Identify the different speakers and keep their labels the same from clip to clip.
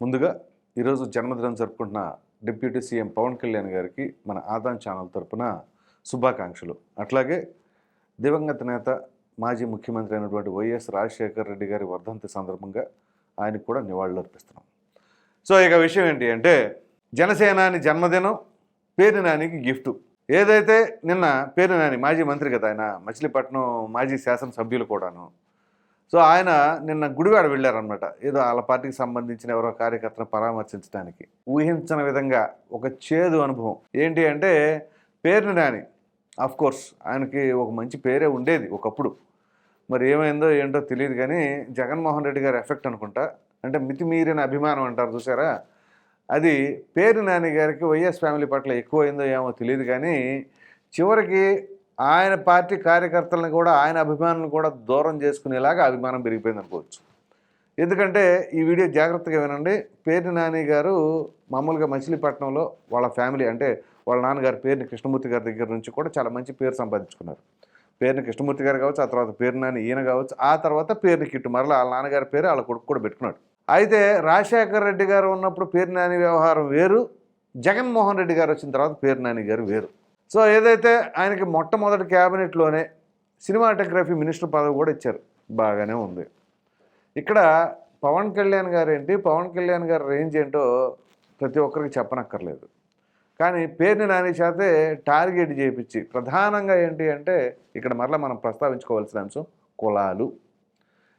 Speaker 1: ముందుగా ఈరోజు జన్మదినం జరుపుకుంటున్న డిప్యూటీ సీఎం పవన్ కళ్యాణ్ గారికి మన ఆదాం ఛానల్ తరపున శుభాకాంక్షలు. అట్లాగే దివంగత నేత మాజీ ముఖ్యమంత్రి అయినటువంటి వైఎస్ రాజశేఖర్ రెడ్డి గారి వర్ధంతి సందర్భంగా ఆయనకు కూడా నివాళులు అర్పిస్తున్నాం సో ఇక విషయం ఏంటి అంటే జనసేనాని జన్మదినం పేరినానికి గిఫ్ట్. ఏదైతే నిన్న పేరినాని మాజీ మంత్రి కదా ఆయన మచిలీపట్నం మాజీ శాసనసభ్యులు కూడాను సో ఆయన నిన్న గుడివాడ వెళ్ళారనమాట ఏదో వాళ్ళ పార్టీకి సంబంధించిన ఎవరో కార్యకర్తను పరామర్శించడానికి. ఊహించిన విధంగా ఒక చేదు అనుభవం. ఏంటి అంటే పేరుని నాని ఆఫ్ కోర్స్ ఆయనకి ఒక మంచి పేరే ఉండేది ఒకప్పుడు. మరి ఏమైందో ఏంటో తెలియదు కానీ జగన్మోహన్ రెడ్డి గారి ఎఫెక్ట్ అనుకుంటా. అంటే మితిమీరిన అభిమానం అంటారు చూసారా? అది పేరు నాని గారికి వైఎస్ ఫ్యామిలీ పట్ల ఎక్కువైందో ఏమో తెలియదు కానీ చివరికి ఆయన పార్టీ కార్యకర్తలను కూడా ఆయన అభిమానులను కూడా దూరం చేసుకునేలాగా అభిమానం పెరిగిపోయింది అనుకోవచ్చు. ఎందుకంటే ఈ వీడియో జాగ్రత్తగా వినండి. పేరు నాని గారు మామూలుగా మచిలీపట్నంలో వాళ్ళ ఫ్యామిలీ అంటే వాళ్ళ నాన్నగారి పేరుని కృష్ణమూర్తి గారి దగ్గర నుంచి కూడా చాలా మంచి పేరు సంపాదించుకున్నారు. పేరుని కృష్ణమూర్తి గారు కావచ్చు ఆ తర్వాత పేరు నాని ఈయన కావచ్చు ఆ తర్వాత పేరుని కిట్టు మరలా వాళ్ళ నాన్నగారి పేరు వాళ్ళ కొడుకు కూడా పెట్టుకున్నాడు. అయితే రాజశేఖర రెడ్డి గారు ఉన్నప్పుడు పేరు నాని వ్యవహారం వేరు జగన్మోహన్ రెడ్డి గారు వచ్చిన తర్వాత పేరు నాని గారు వేరు. సో ఏదైతే ఆయనకి మొట్టమొదటి క్యాబినెట్లోనే సినిమాటోగ్రఫీ మినిస్టర్ పదవి కూడా ఇచ్చారు. బాగానే ఉంది. ఇక్కడ పవన్ కళ్యాణ్ గారు ఏంటి? పవన్ కళ్యాణ్ గారి రేంజ్ ఏంటో ప్రతి ఒక్కరికి చెప్పనక్కర్లేదు. కానీ పేరుని నాని చేతే టార్గెట్ చేయించి ప్రధానంగా ఏంటి అంటే ఇక్కడ మరలా మనం ప్రస్తావించుకోవాల్సిన అంశం కులాలు.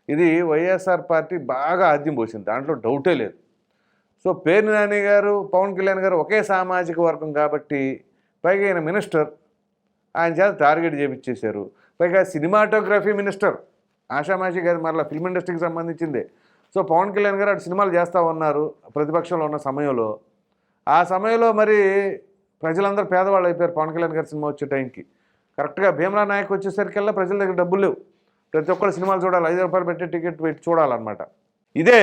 Speaker 1: ఇది వైఎస్ఆర్ పార్టీ బాగా ఆద్యం పోసింది. దాంట్లో డౌటే లేదు. సో పేరు నాని గారు పవన్ కళ్యాణ్ గారు ఒకే సామాజిక వర్గం కాబట్టి పైగా ఈయన మినిస్టర్. ఆయన చేత టార్గెట్ చేపించేశారు. పైగా సినిమాటోగ్రఫీ మినిస్టర్. ఆషామాషి గారు మరలా ఫిల్మ్ ఇండస్ట్రీకి సంబంధించిందే. సో పవన్ కళ్యాణ్ గారు అటు సినిమాలు చేస్తూ ఉన్నారు ప్రతిపక్షంలో ఉన్న సమయంలో. ఆ సమయంలో మరి ప్రజలందరూ పేదవాళ్ళు అయిపోయారు పవన్ కళ్యాణ్ గారి సినిమా వచ్చే టైంకి. కరెక్ట్గా భీమలా నాయక్ వచ్చేసరికల్లా ప్రజల దగ్గర డబ్బులు లేవు. ప్రతి ఒక్కరు సినిమాలు చూడాలి ఐదు రూపాయలు పెట్టి టికెట్ పెట్టి చూడాలన్నమాట. ఇదే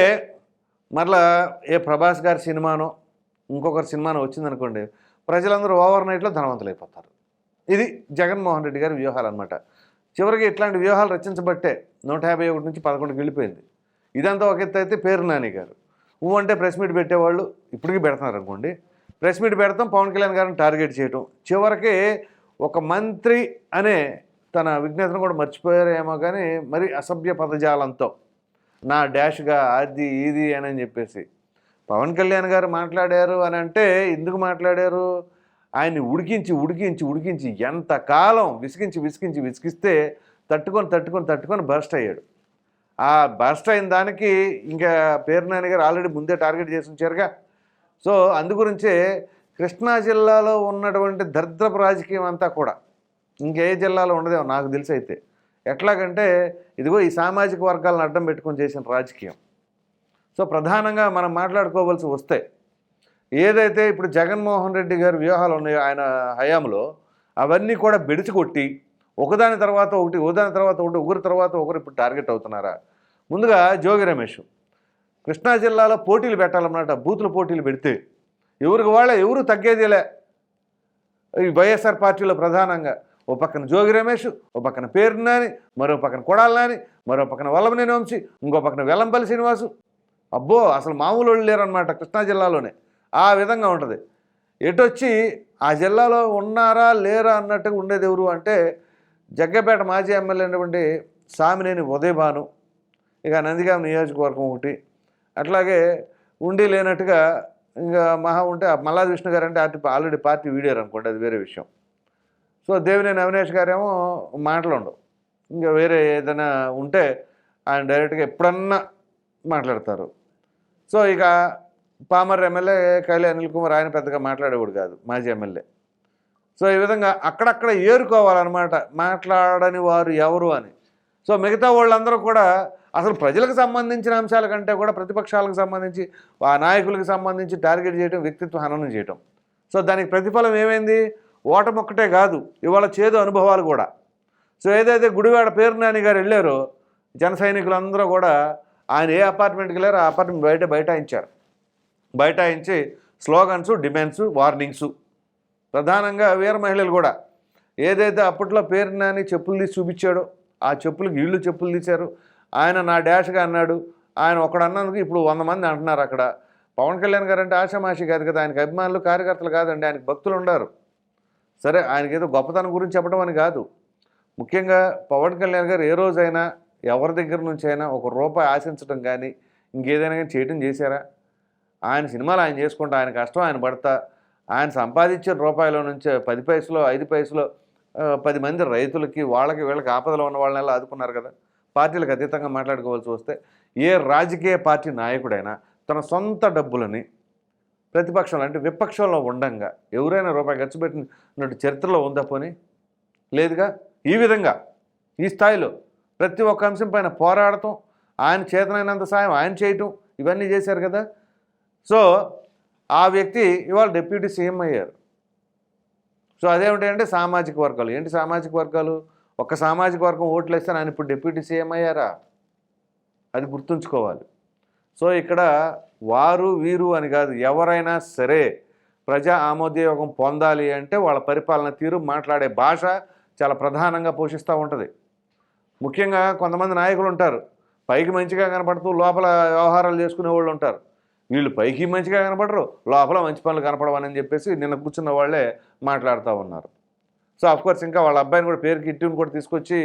Speaker 1: మరలా ఏ ప్రభాస్ గారి సినిమానో ఇంకొకరి సినిమానో వచ్చిందనుకోండి ప్రజలందరూ ఓవర్ నైట్లో ధనవంతులు అయిపోతారు ఇది జగన్మోహన్ రెడ్డి గారి వ్యూహాలు అనమాట చివరికి ఇట్లాంటి వ్యూహాలు రచించబట్టే నూట యాభై ఒకటి నుంచి పదకొండుకి వెళ్ళిపోయింది. ఇదంతా ఒక ఎత్తు అయితే పేరు నాని గారు. ఊ అంటే ప్రెస్ మీట్ పెట్టేవాళ్ళు ఇప్పటికీ పెడతారు అనుకోండి. ప్రెస్ మీట్ పెడతాం పవన్ కళ్యాణ్ గారిని టార్గెట్ చేయటం. చివరికి ఒక మంత్రి అనే తన విజ్ఞతను కూడా మర్చిపోయారేమో కానీ మరి అసభ్య పదజాలంతో నా డాష్గా అది ఇది అని అని చెప్పేసి పవన్ కళ్యాణ్ గారు మాట్లాడారు అని అంటే ఎందుకు మాట్లాడారు? ఆయన్ని ఉడికించి ఉడికించి ఉడికించి ఎంతకాలం విసిగించి విసిగించి విసిగిస్తే తట్టుకొని తట్టుకొని తట్టుకొని బర్స్ట్ అయ్యాడు. ఆ బర్స్ట్ అయిన దానికి ఇంకా పేరు నాని గారు ఆల్రెడీ ముందే టార్గెట్ చేసి ఉంచారుగా. సో అందుగురించే కృష్ణా జిల్లాలో ఉన్నటువంటి దరిద్రపు రాజకీయం అంతా కూడా ఇంకే జిల్లాలో ఉండదేమో నాకు తెలిసి అయితే ఎట్లాగంటే ఇదిగో ఈ సామాజిక వర్గాలను అడ్డం పెట్టుకొని చేసిన రాజకీయం. సో ప్రధానంగా మనం మాట్లాడుకోవాల్సి వస్తే ఏదైతే ఇప్పుడు జగన్మోహన్ రెడ్డి గారి వ్యూహాలు ఉన్నాయో ఆయన హయాంలో అవన్నీ కూడా బెడిచి కొట్టి ఒకదాని తర్వాత ఒకటి ఒకదాని తర్వాత ఒకటి ఒకరి తర్వాత ఒకరు ఇప్పుడు టార్గెట్ అవుతున్నారా? ముందుగా జోగి రమేష్ కృష్ణా జిల్లాలో పోటీలు పెట్టాలన్నమాట బూతుల పోటీలు పెడితే. ఎవరికి వాళ్ళ ఎవరు తగ్గేదిలే ఈ వైఎస్ఆర్ పార్టీలో ప్రధానంగా ఓ పక్కన జోగి రమేష్ ఓ పక్కన పేరు నాని మరో పక్కన కొడాలి నాని మరో పక్కన వల్లభనేని వంశీ ఇంకో పక్కన వెల్లంపల్లి శ్రీనివాసు. అబ్బో అసలు మామూలు వాళ్ళు లేరనమాట కృష్ణా జిల్లాలోనే. ఆ విధంగా ఉంటుంది. ఎటొచ్చి ఆ జిల్లాలో ఉన్నారా లేరా అన్నట్టుగా ఉండేది ఎవరు అంటే జగ్గపేట మాజీ ఎమ్మెల్యే అయినటువంటి సామినేని ఉదయభాను. ఇక నందిగాం నియోజకవర్గం ఒకటి. అట్లాగే ఉండి లేనట్టుగా ఇంకా మహా ఉంటే ఆ మల్లాది విష్ణు గారు అంటే అటు ఆల్రెడీ పార్టీ వీడారు అనుకోండి అది వేరే విషయం. సో దేవినేని అవినేష్ గారేమో మాటలు ఉండవు. ఇంకా వేరే ఏదైనా ఉంటే ఆయన డైరెక్ట్గా ఎప్పుడన్నా మాట్లాడతారు. సో ఇక పామర్ ఎమ్మెల్యే కైలి అనిల్ కుమార్ ఆయన పెద్దగా మాట్లాడేవాడు కాదు మాజీ ఎమ్మెల్యే. సో ఈ విధంగా అక్కడక్కడ ఏరుకోవాలన్నమాట మాట్లాడని వారు ఎవరు అని. సో మిగతా వాళ్ళందరూ కూడా అసలు ప్రజలకు సంబంధించిన అంశాల కంటే కూడా ప్రతిపక్షాలకు సంబంధించి ఆ నాయకులకు సంబంధించి టార్గెట్ చేయడం వ్యక్తిత్వ హననం చేయటం. సో దానికి ప్రతిఫలం ఏమైంది? ఓటమి ఒక్కటే కాదు ఇవాళ చేదు అనుభవాలు కూడా. సో ఏదైతే గుడివాడ పేరు నాని గారు వెళ్ళారో జన సైనికులందరూ కూడా ఆయన ఏ అపార్ట్మెంట్కి వెళ్ళారు ఆ అపార్ట్మెంట్ బయట బైఠాయించారు. బైఠాయించి స్లోగన్స్ డిమాండ్స్ వార్నింగ్స్. ప్రధానంగా వీర మహిళలు కూడా. ఏదైతే అప్పట్లో పేరు నాని చెప్పులు తీసి చూపించాడో ఆ చెప్పులకు ఇళ్ళు చెప్పులు తీశారు. ఆయన నా డాష్గా అన్నాడు. ఆయన ఒకడన్నందుకు ఇప్పుడు వంద మంది అంటున్నారు అక్కడ. పవన్ కళ్యాణ్ గారు అంటే ఆశామాషి కాదు కదా ఆయనకి అభిమానులు కార్యకర్తలు కాదండి ఆయనకి భక్తులు ఉండరు. సరే ఆయనకి ఏదో గొప్పతనం గురించి చెప్పడం అని కాదు. ముఖ్యంగా పవన్ కళ్యాణ్ గారు ఏ రోజైనా ఎవరి దగ్గర నుంచి అయినా ఒక రూపాయి ఆశించడం కానీ ఇంకేదైనా కానీ చేయటం చేశారా? ఆయన సినిమాలు ఆయన చేసుకుంటా ఆయన కష్టం ఆయన పడతా ఆయన సంపాదించిన రూపాయల నుంచి పది పైసలు ఐదు పైసలు పది మంది రైతులకి వాళ్ళకి వీళ్ళకి ఆపదలో ఉన్న వాళ్ళని ఎలా ఆదుకున్నారు కదా? పార్టీలకు అతీతంగా మాట్లాడుకోవాల్సి వస్తే ఏ రాజకీయ పార్టీ నాయకుడైనా తన సొంత డబ్బులని ప్రతిపక్షంలో అంటే విపక్షంలో ఉండంగా ఎవరైనా రూపాయి ఖర్చు పెట్టినట్టు చరిత్రలో ఉందా పోనీ? లేదుగా? ఈ విధంగా? ఈ స్థాయిలో? ప్రతి ఒక్క అంశం పైన పోరాడటం ఆయన చేతనైనంత సాయం ఆయన చేయటం ఇవన్నీ చేశారు కదా. సో ఆ వ్యక్తి ఇవాళ డిప్యూటీ సీఎం అయ్యారు. సో అదేమిటంటే సామాజిక వర్గాలు. ఏంటి సామాజిక వర్గాలు? ఒక్క సామాజిక వర్గం ఓట్లు వేస్తే ఆయన ఇప్పుడు డిప్యూటీ సీఎం అయ్యారా? అది గుర్తుంచుకోవాలి. సో ఇక్కడ వారు వీరు అని కాదు ఎవరైనా సరే ప్రజా ఆమోదయోగం పొందాలి అంటే వాళ్ళ పరిపాలన తీరు మాట్లాడే భాష చాలా ప్రధానంగా పోషిస్తూ ఉంటుంది. ముఖ్యంగా కొంతమంది నాయకులు ఉంటారు. పైకి మంచిగా కనపడుతూ లోపల వ్యవహారాలు చేసుకునే వాళ్ళు ఉంటారు. వీళ్ళు పైకి మంచిగా కనపడరు లోపల మంచి పనులు కనపడవని చెప్పేసి నిన్న కూర్చున్న వాళ్ళే మాట్లాడుతూ ఉన్నారు. సో అఫ్కోర్స్ ఇంకా వాళ్ళ అబ్బాయిని కూడా పేరుకి ఇట్టుని కూడా తీసుకొచ్చి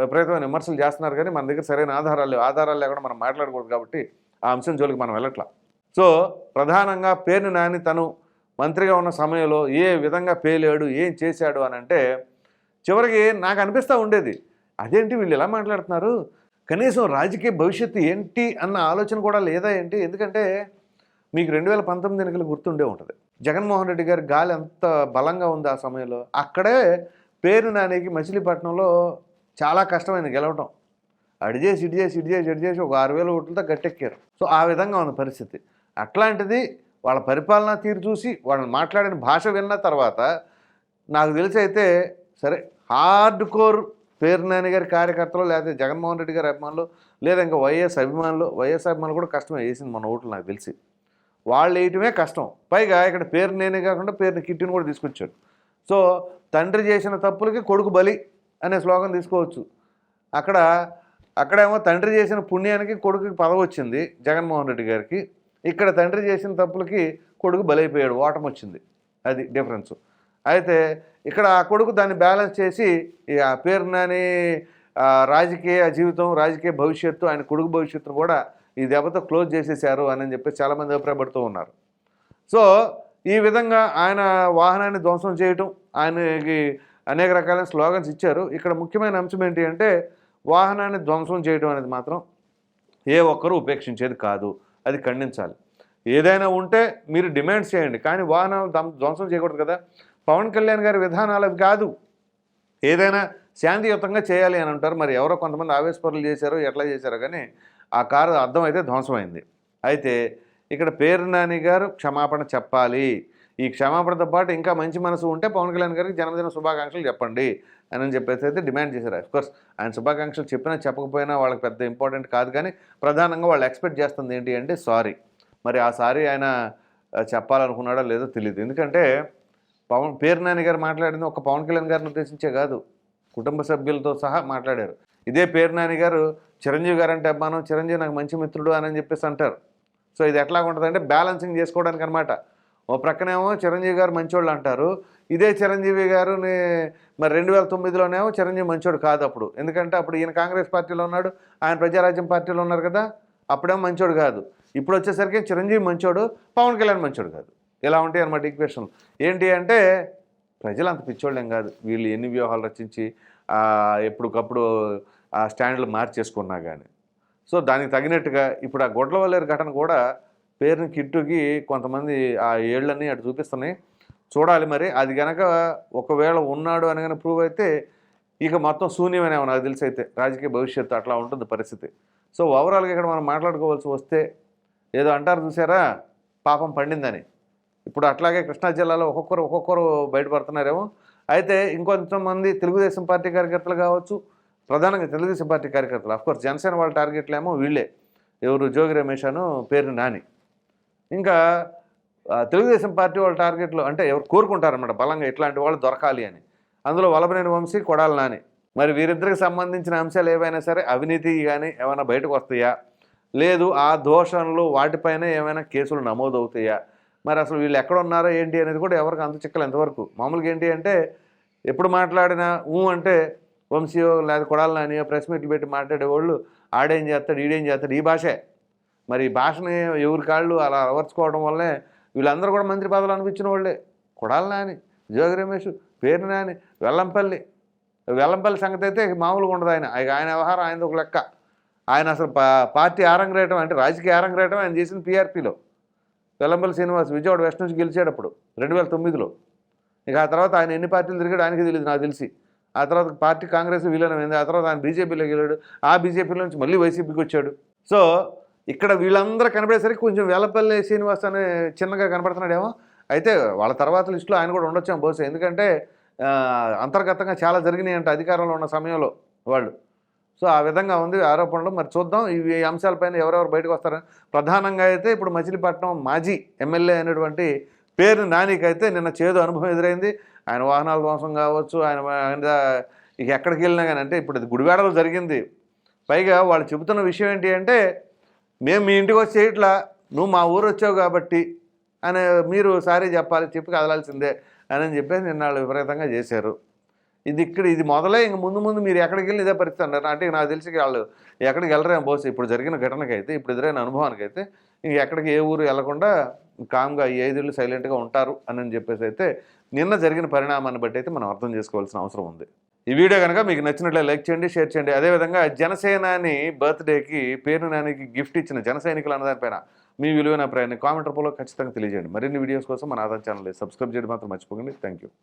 Speaker 1: విపరీతమైన విమర్శలు చేస్తున్నారు కానీ మన దగ్గర సరైన ఆధారాలు ఆధారాలు లేకుండా మనం మాట్లాడకూడదు కాబట్టి ఆ అంశం జోలికి మనం వెళ్ళట్లా. సో ప్రధానంగా పేరుని నాని తను మంత్రిగా ఉన్న సమయంలో ఏ విధంగా పేలాడు ఏం చేశాడు అని అంటే చివరికి నాకు అనిపిస్తూ ఉండేది. అదేంటి వీళ్ళు ఎలా మాట్లాడుతున్నారు? కనీసం రాజకీయ భవిష్యత్తు ఏంటి అన్న ఆలోచన కూడా లేదా ఏంటి? ఎందుకంటే మీకు రెండు వేల పంతొమ్మిది ఎన్నికలు గుర్తుండే ఉంటుంది. జగన్మోహన్ రెడ్డి గారి గాలి ఎంత బలంగా ఉంది ఆ సమయంలో. అక్కడే పేరు నానికి మచిలీపట్నంలో చాలా కష్టమైంది గెలవటం. అడి చేసి ఇటు చేసి ఇటు చేసి ఇటు చేసి ఒక ఆరు వేల ఓట్లతో గట్టెక్కారు. సో ఆ విధంగా ఉన్న పరిస్థితి. అట్లాంటిది వాళ్ళ పరిపాలనా తీరు చూసి వాళ్ళని మాట్లాడిన భాష విన్న తర్వాత నాకు తెలిసి అయితే సరే హార్డ్ కోర్ పేరునాని గారి కార్యకర్తలు లేకపోతే జగన్మోహన్ రెడ్డి గారి అభిమానులు లేదా ఇంకా వైఎస్ అభిమానులు వైఎస్ అభిమానులు కూడా కష్టమే వేసింది మన ఓట్లు నాకు తెలిసి. వాళ్ళు వేయటమే కష్టం. పైగా ఇక్కడ పేరు నేనే కాకుండా పేరుని కిట్టిని కూడా తీసుకొచ్చాడు. సో తండ్రి చేసిన తప్పులకి కొడుకు బలి అనే శ్లోకం తీసుకోవచ్చు. అక్కడ అక్కడేమో తండ్రి చేసిన పుణ్యానికి కొడుకుకి పదవి వచ్చింది జగన్మోహన్ రెడ్డి గారికి. ఇక్కడ తండ్రి చేసిన తప్పులకి కొడుకు బలైపోయాడు ఓటమి వచ్చింది అది డిఫరెన్స్. అయితే ఇక్కడ ఆ కొడుకు దాన్ని బ్యాలెన్స్ చేసి ఈ ఆ పేరు రాజకీయ జీవితం రాజకీయ భవిష్యత్తు ఆయన కొడుకు భవిష్యత్తును కూడా ఈ దెబ్బతో క్లోజ్ చేసేసారు అని చెప్పి చాలామంది అభిప్రాయపడుతూ ఉన్నారు. సో ఈ విధంగా ఆయన వాహనాన్ని ధ్వంసం చేయటం ఆయనకి అనేక రకాలైన స్లోగన్స్ ఇచ్చారు. ఇక్కడ ముఖ్యమైన అంశం ఏంటి అంటే వాహనాన్ని ధ్వంసం చేయడం అనేది మాత్రం ఏ ఒక్కరూ ఉపేక్షించేది కాదు. అది ఖండించాలి. ఏదైనా ఉంటే మీరు డిమాండ్స్ చేయండి. కానీ వాహనాలు ధ్వంసం చేయకూడదు కదా. పవన్ కళ్యాణ్ గారి విధానాలు అవి కాదు. ఏదైనా శాంతియుతంగా చేయాలి అని అంటారు. మరి ఎవరో కొంతమంది ఆవేశపరులు చేశారో ఎట్లా చేశారో కానీ ఆ కారు అర్థం అయితే ధ్వంసమైంది. అయితే ఇక్కడ పేరు నాని గారు క్షమాపణ చెప్పాలి. ఈ క్షమాపణతో పాటు ఇంకా మంచి మనసు ఉంటే పవన్ కళ్యాణ్ గారికి జన్మదిన శుభాకాంక్షలు చెప్పండి అని చెప్పేసి అయితే డిమాండ్ చేశారు. అఫ్కోర్స్ ఆయన శుభాకాంక్షలు చెప్పినా చెప్పకపోయినా వాళ్ళకి పెద్ద ఇంపార్టెంట్ కాదు కానీ ప్రధానంగా వాళ్ళు ఎక్స్పెక్ట్ చేస్తుంది ఏంటి అంటే సారీ. మరి ఆ సారీ ఆయన చెప్పాలనుకున్నాడో లేదో తెలియదు ఎందుకంటే పవన్ పేరు నాని గారు మాట్లాడింది ఒక పవన్ కళ్యాణ్ గారిని ఉద్దేశించే కాదు. కుటుంబ సభ్యులతో సహా మాట్లాడారు. ఇదే పేరు నాని గారు చిరంజీవి గారు అంటే అభిమానం చిరంజీవి నాకు మంచి మిత్రుడు అని చెప్పేసి అంటారు. సో ఇది ఎట్లా ఉంటుందంటే బ్యాలెన్సింగ్ చేసుకోవడానికి అనమాట ఓ ప్రక్కనేమో చిరంజీవి గారు మంచోళ్ళు అంటారు. ఇదే చిరంజీవి గారు మరి రెండు వేల తొమ్మిదిలోనేమో చిరంజీవి మంచోడు కాదు అప్పుడు. ఎందుకంటే అప్పుడు ఈయన కాంగ్రెస్ పార్టీలో ఉన్నాడు ఆయన ప్రజారాజ్యం పార్టీలో ఉన్నారు కదా అప్పుడేమో మంచోడు కాదు. ఇప్పుడు వచ్చేసరికి చిరంజీవి మంచోడు పవన్ కళ్యాణ్ మంచోడు కాదు. ఇలా ఉంటాయి అనమాట ఈక్వేషన్ ఏంటి అంటే ప్రజలు అంత పిచ్చోళ్ళేం కాదు. వీళ్ళు ఎన్ని వ్యూహాలు రచించి ఎప్పటికప్పుడు ఆ స్టాండ్లు మార్చేసుకున్నా కానీ సో దానికి తగినట్టుగా ఇప్పుడు ఆ గొడ్లవల్లేరు ఘటన కూడా పేరుని కిట్టుకి కొంతమంది ఆ ఏళ్ళని అటు చూపిస్తున్నాయి. చూడాలి మరి. అది గనక ఒకవేళ ఉన్నాడు అని కనుక ప్రూవ్ అయితే ఇక మొత్తం శూన్యమనే నాకు తెలిసి అయితే. రాజకీయ భవిష్యత్తు అట్లా ఉంటుంది పరిస్థితి. సో ఓవరాల్గా ఇక్కడ మనం మాట్లాడుకోవాల్సి వస్తే ఏదో అంటారు చూసారా? పాపం పండిందని. ఇప్పుడు అట్లాగే కృష్ణా జిల్లాలో ఒక్కొక్కరు ఒక్కొక్కరు బయటపడుతున్నారేమో. అయితే ఇంకొంతమంది తెలుగుదేశం పార్టీ కార్యకర్తలు కావచ్చు ప్రధానంగా తెలుగుదేశం పార్టీ కార్యకర్తలు. అఫ్కోర్స్ జనసేన వాళ్ళ టార్గెట్లు ఏమో వీళ్ళే. ఎవరు జోగి రమేష్ అను పేరు నాని. ఇంకా తెలుగుదేశం పార్టీ వాళ్ళ టార్గెట్లు అంటే ఎవరు కోరుకుంటారన్నమాట బలంగా ఇట్లాంటి వాళ్ళు దొరకాలి అని. అందులో వలభనేని వంశీ కొడాలి నాని. మరి వీరిద్దరికి సంబంధించిన అంశాలు ఏవైనా సరే అవినీతి కానీ ఏమైనా బయటకు వస్తాయా? లేదు ఆ దోషంలో వాటిపైన ఏమైనా కేసులు నమోదవుతాయా? మరి అసలు వీళ్ళు ఎక్కడ ఉన్నారో ఏంటి అనేది కూడా ఎవరికి అంత చిక్కలు ఎంతవరకు మామూలుగా ఏంటి అంటే ఎప్పుడు మాట్లాడినా ఊ అంటే వంశీయో లేదా కొడాలి నానియో ప్రెస్ మీట్లు పెట్టి మాట్లాడేవాళ్ళు ఆడేం చేస్తాడు ఈడేం చేస్తాడు ఈ భాషే. మరి ఈ భాషని ఎవరి కాళ్ళు అలా అలవర్చుకోవడం వల్లే వీళ్ళందరూ కూడా మంత్రి పదవులు అనిపించిన వాళ్ళే. కొడాలి నాని జోగి రమేష్ పేరు నాని వెల్లంపల్లి. వెల్లంపల్లి సంగతి అయితే మామూలుగా ఉండదు ఆయన. ఆయన వ్యవహారం ఆయనది ఒక లెక్క. ఆయన అసలు పా పార్టీ ఆరంగరేయటం అంటే రాజకీయ ఆరంగరేయటం ఆయన చేసిన పీఆర్పీలో వెల్లంపల్లి శ్రీనివాస్ విజయవాడ వెస్ట్ నుంచి గెలిచాడు అప్పుడు రెండు వేల తొమ్మిదిలో. ఇక ఆ తర్వాత ఆయన ఎన్ని పార్టీలు తిరిగాడు ఆయనకి తెలియదు నాకు తెలిసి. ఆ తర్వాత పార్టీ కాంగ్రెస్ విలీనమైంది. ఆ తర్వాత ఆయన బీజేపీలోకి వెళ్ళాడు. ఆ బీజేపీలో నుంచి మళ్ళీ వైసీపీకి వచ్చాడు. సో ఇక్కడ వీళ్ళందరూ కనబడేసరికి కొంచెం వేలపల్లి శ్రీనివాస్ అనే చిన్నగా కనబడుతున్నాడేమో. అయితే వాళ్ళ తర్వాత లిస్టులో ఆయన కూడా ఉండొచ్చాం బహుశా. ఎందుకంటే అంతర్గతంగా చాలా జరిగినాయి అంటే అధికారంలో ఉన్న సమయంలో వాళ్ళు. సో ఆ విధంగా ఉంది ఆరోపణలు. మరి చూద్దాం. ఇవి ఈ అంశాలపైన ఎవరెవరు బయటకు వస్తారని. ప్రధానంగా అయితే ఇప్పుడు మచిలీపట్నం మాజీ ఎమ్మెల్యే అయినటువంటి పేరు నానికైతే నిన్న చేదు అనుభవం ఎదురైంది. ఆయన వాహనాల ధ్వంసం కావచ్చు ఆయన ఆయన ఇక ఎక్కడికి వెళ్ళినా కానీ అంటే ఇప్పుడు ఇది గుడివాడలో జరిగింది. పైగా వాళ్ళు చెబుతున్న విషయం ఏంటి అంటే మేము మీ ఇంటికి వచ్చి చేయట్లా నువ్వు మా ఊరు వచ్చావు కాబట్టి అని మీరు సారీ చెప్పాలి చెప్పి కదలాల్సిందే అని చెప్పేసి నిన్న వాళ్ళు విపరీతంగా చేశారు. ఇది ఇక్కడ ఇది మొదలే ఇంక ముందు ముందు మీరు ఎక్కడికి వెళ్ళి ఇదే పరిస్థితి అన్నారు. అంటే నాకు తెలిసి వాళ్ళు ఎక్కడికి వెళ్ళరేమో బోస్ ఇప్పుడు జరిగిన ఘటనకైతే ఇప్పుడు ఎదురైన అనుభవానికైతే ఇంక ఎక్కడికి ఏ ఊరు వెళ్ళకుండా కామ్గా ఈ ఐదేళ్ళు సైలెంట్గా ఉంటారు అని చెప్పేసి అయితే నిన్న జరిగిన పరిణామాన్ని బట్టి అయితే మనం అర్థం చేసుకోవాల్సిన అవసరం ఉంది. ఈ వీడియో కనుక మీకు నచ్చినట్లే లైక్ చేయండి షేర్ చేయండి. అదేవిధంగా జనసేనాని బర్త్డేకి పేరు నానికి గిఫ్ట్ ఇచ్చిన జన సైనికులు అన్నదానిపైన మీ విలువైన అభిప్రాయాన్ని కామెంట్ రూపంలో ఖచ్చితంగా తెలియజేయండి. మరిన్ని వీడియోస్ కోసం మన ఆధార్ ఛానల్ సబ్స్క్రైబ్ చేయడం మాత్రం మర్చిపోకండి. Thank you